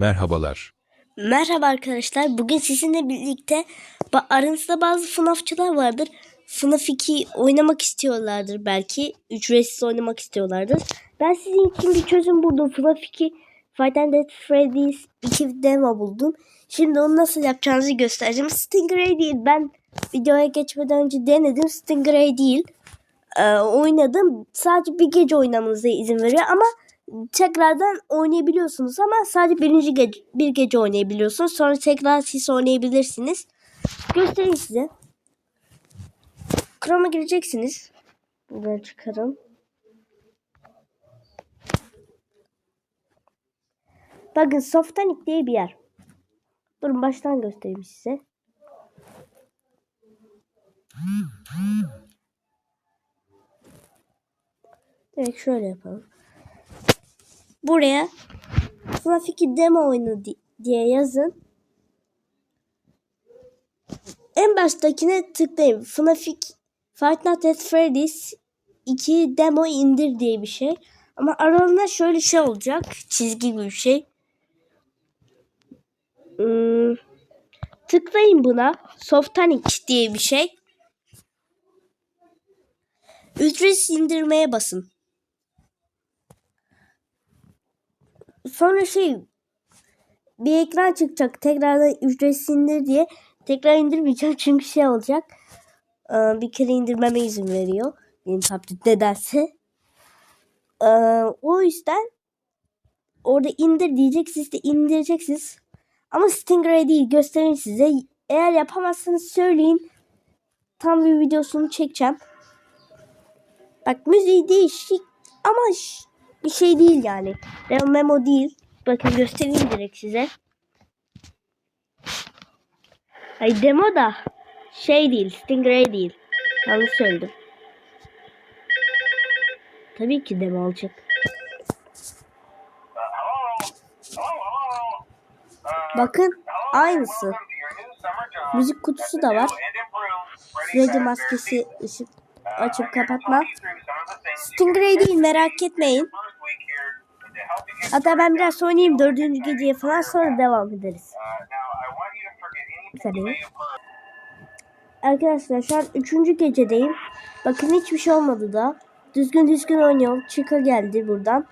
Merhabalar. Merhaba arkadaşlar. Bugün sizinle birlikte aranızda bazı FNAF'çılar vardır. FNAF 2 oynamak istiyorlardır belki. Ücretsiz oynamak istiyorlardır. Ben sizin için bir çözüm buldum. FNAF 2 Fight and Death Freddy's 2 demo buldum. Şimdi onu nasıl yapacağınızı göstereceğim. Stingray değil. Ben videoya geçmeden önce denedim. Stingray değil. Ee, oynadım. Sadece bir gece oynamanıza izin veriyor ama tekrardan oynayabiliyorsunuz ama sadece birinci gece, bir gece oynayabiliyorsunuz. Sonra tekrar siz oynayabilirsiniz. Göstereyim size. Chrome'a gireceksiniz. Buradan çıkarım. Bakın Softanic diye bir yer. Durun baştan göstereyim size. Evet şöyle yapalım. Buraya FNAF 2 demo oyunu di- diye yazın. En baştakine tıklayın. FNAF 2 Fight Night at Freddy's 2 demo indir diye bir şey. Ama aralarında şöyle şey olacak. Çizgi gibi bir şey. Hmm, tıklayın buna. Softanic diye bir şey. Ücretsiz indirmeye basın. Sonra şey bir ekran çıkacak. Tekrardan ücretsiz indir diye tekrar indirmeyeceğim çünkü şey olacak. Ee, bir kere indirmeme izin veriyor. Benim tablet nedense. Ee, o yüzden orada indir diyecek siz de indireceksiniz. Ama Stingray değil göstereyim size. Eğer yapamazsanız söyleyin. Tam bir videosunu çekeceğim. Bak müziği değişik ama bir şey değil yani. Memo değil. Bakın göstereyim direkt size. Ay demo da şey değil. Stingray değil. Yanlış söyledim. Tabii ki demo olacak. Bakın aynısı. Müzik kutusu da var. Freddy maskesi ışık açıp kapatma. Stingray değil merak etmeyin. Hatta ben biraz oynayayım dördüncü geceye falan sonra devam ederiz. Saniye. Arkadaşlar şu an üçüncü gecedeyim. Bakın hiçbir şey olmadı da. Düzgün düzgün oynuyorum. Chica geldi buradan.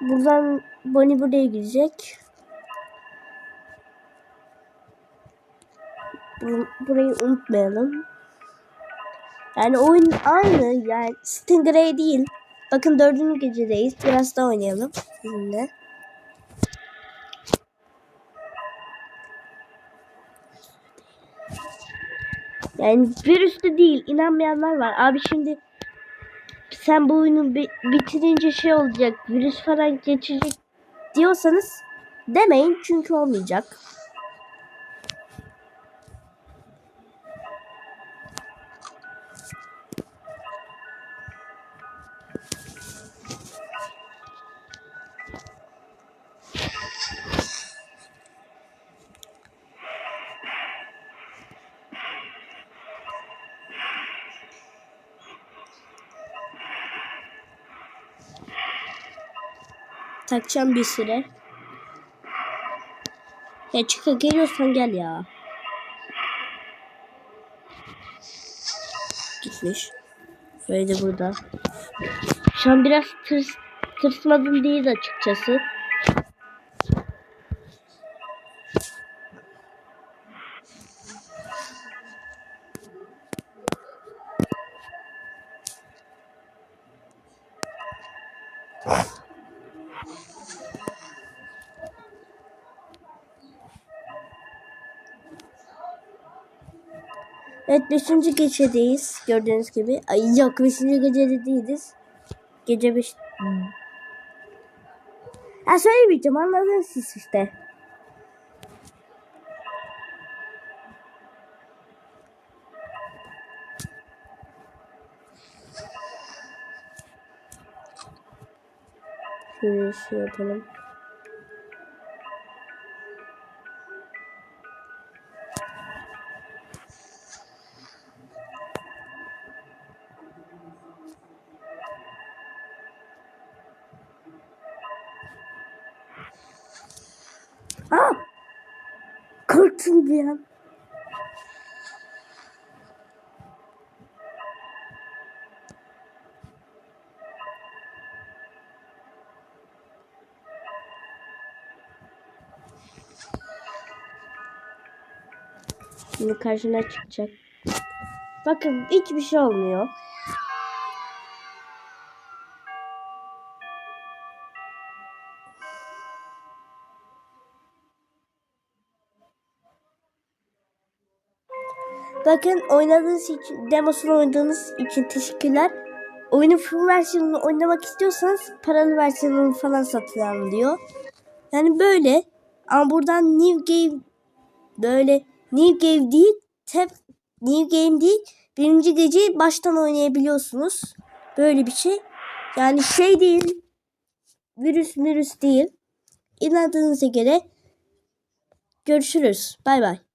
Buradan Bonnie buraya gidecek. Bur- Burayı unutmayalım. Yani oyun aynı yani Stingray değil. Bakın dördüncü gecedeyiz. Biraz daha oynayalım sizinle. Yani virüslü değil. inanmayanlar var. Abi şimdi sen bu oyunu bi- bitirince şey olacak. Virüs falan geçecek diyorsanız demeyin çünkü olmayacak. Takacağım bir süre. Ya çıka geliyorsan gel ya. Gitmiş. Böyle burada. Şu an biraz tırs, tırsmadım değil açıkçası. Evet 5. gecedeyiz gördüğünüz gibi. Ay yok 5. gecede değiliz. Gece 5. Ha söylemeyeceğim anladınız siz işte. Şöyle şey yapalım. An. Şimdi karşına çıkacak. Bakın hiçbir şey olmuyor. Bakın oynadığınız için, demosunu oynadığınız için teşekkürler. Oyunun full versiyonunu oynamak istiyorsanız paralı versiyonunu falan satın alın diyor. Yani böyle ama buradan new game böyle new game değil tab new game değil birinci geceyi baştan oynayabiliyorsunuz. Böyle bir şey. Yani şey değil virüs virüs değil. İnandığınıza göre görüşürüz. Bay bay.